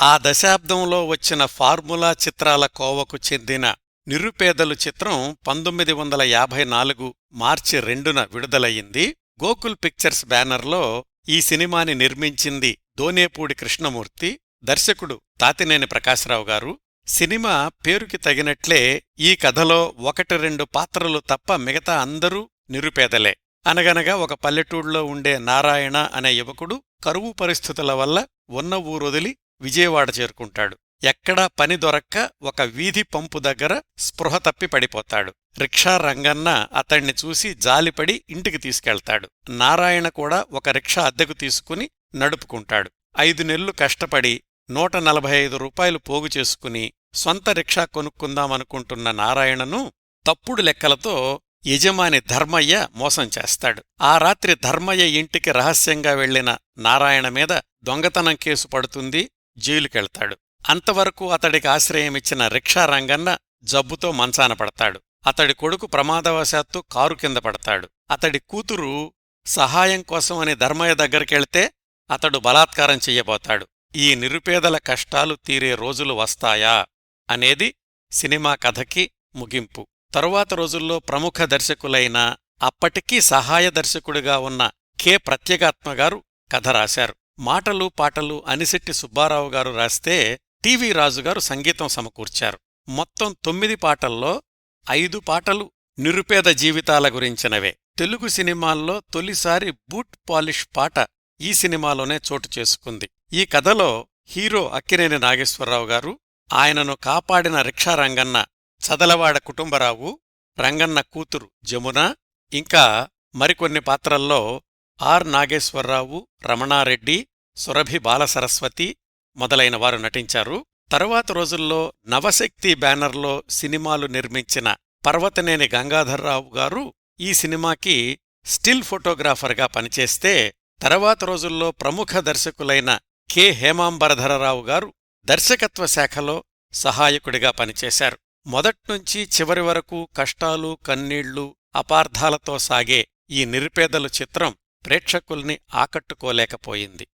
ఆ దశాబ్దంలో వచ్చిన ఫార్ములా చిత్రాల కోవకు చెందిన నిరుపేదలు చిత్రం పంతొమ్మిది వందల యాభై నాలుగు మార్చి రెండున విడుదలయ్యింది. గోకుల్ పిక్చర్స్ బ్యానర్లో ఈ సినిమాని నిర్మించింది దోనేపూడి కృష్ణమూర్తి దర్శకుడు తాతినేని ప్రకాశరావు గారు. సినిమా పేరుకి తగినట్లే ఈ కథలో ఒకటి రెండు పాత్రలు తప్ప మిగతా అందరూ నిరుపేదలే. అనగనగా ఒక పల్లెటూళ్ళలో ఉండే నారాయణ అనే యువకుడు కరువు పరిస్థితుల వల్ల ఉన్న ఊరొదిలి విజయవాడ చేరుకుంటాడు. ఎక్కడా పని దొరక్క ఒక వీధి పంపు దగ్గర స్పృహ తప్పి పడిపోతాడు. రిక్షా రంగన్న అతణ్ణి చూసి జాలిపడి ఇంటికి తీసుకెళ్తాడు. నారాయణ కూడా ఒక రిక్షా అద్దెకు తీసుకుని నడుపుకుంటాడు. ఐదు నెలలు కష్టపడి నూట నలభై ఐదు రూపాయలు పోగు చేసుకుని సొంత రిక్షా కొనుక్కుందామనుకుంటున్న నారాయణను తప్పుడు లెక్కలతో యజమాని ధర్మయ్య మోసం చేస్తాడు. ఆ రాత్రి ధర్మయ్య ఇంటికి రహస్యంగా వెళ్ళిన నారాయణ మీద దొంగతనం కేసు పడుతుంది. జైలుకెళ్తాడు. అంతవరకు అతడికి ఆశ్రయమిచ్చిన రిక్షా రంగన్న జబ్బుతో మంచాన పడతాడు. అతడి కొడుకు ప్రమాదవశాత్తు కారు కింద పడతాడు. అతడి కూతురు సహాయం కోసమని ధర్మయ్య దగ్గరికెళ్తే అతడు బలాత్కారం చెయ్యబోతాడు. ఈ నిరుపేదల కష్టాలు తీరే రోజులు వస్తాయా? అనేది సినిమా కథకి ముగింపు. తరువాత రోజుల్లో ప్రముఖ దర్శకులైన అప్పటికీ సహాయ దర్శకుడిగా ఉన్న కె. ప్రత్యేగాత్మగారు కథ రాశారు. మాటలు పాటలు అనిశెట్టి సుబ్బారావు గారు రాస్తే టీవీ రాజుగారు సంగీతం సమకూర్చారు. మొత్తం తొమ్మిది పాటల్లో ఐదు పాటలు నిరుపేద జీవితాల గురించినవే. తెలుగు సినిమాల్లో తొలిసారి బూట్ పాలిష్ పాట ఈ సినిమాలోనే చోటు చేసుకుంది. ఈ కథలో హీరో అక్కినేని నాగేశ్వరరావు గారు ఆయనను కాపాడిన రిక్షా రంగన్న చదలవాడ కుటుంబరావు రంగన్న కూతురు జమున ఇంకా మరికొన్ని పాత్రల్లో ఆర్ నాగేశ్వరరావు రమణారెడ్డి సురభి బాలసరస్వతి మొదలైన వారు నటించారు. తరువాత రోజుల్లో నవశక్తి బ్యానర్లో సినిమాలు నిర్మించిన పర్వతనేని గంగాధర్రావు గారు ఈ సినిమాకి స్టిల్ ఫోటోగ్రాఫర్గా పనిచేస్తే తర్వాత రోజుల్లో ప్రముఖ దర్శకులైన కె. హేమాంబరధరరావు గారు దర్శకత్వ శాఖలో సహాయకుడిగా పనిచేశారు. మొదట్నుంచి చివరి వరకు కష్టాలు కన్నీళ్ళు అపార్థాలతో సాగే ఈ నిరుపేదలు చిత్రం ప్రేక్షకుల్ని ఆకట్టుకోలేకపోయింది.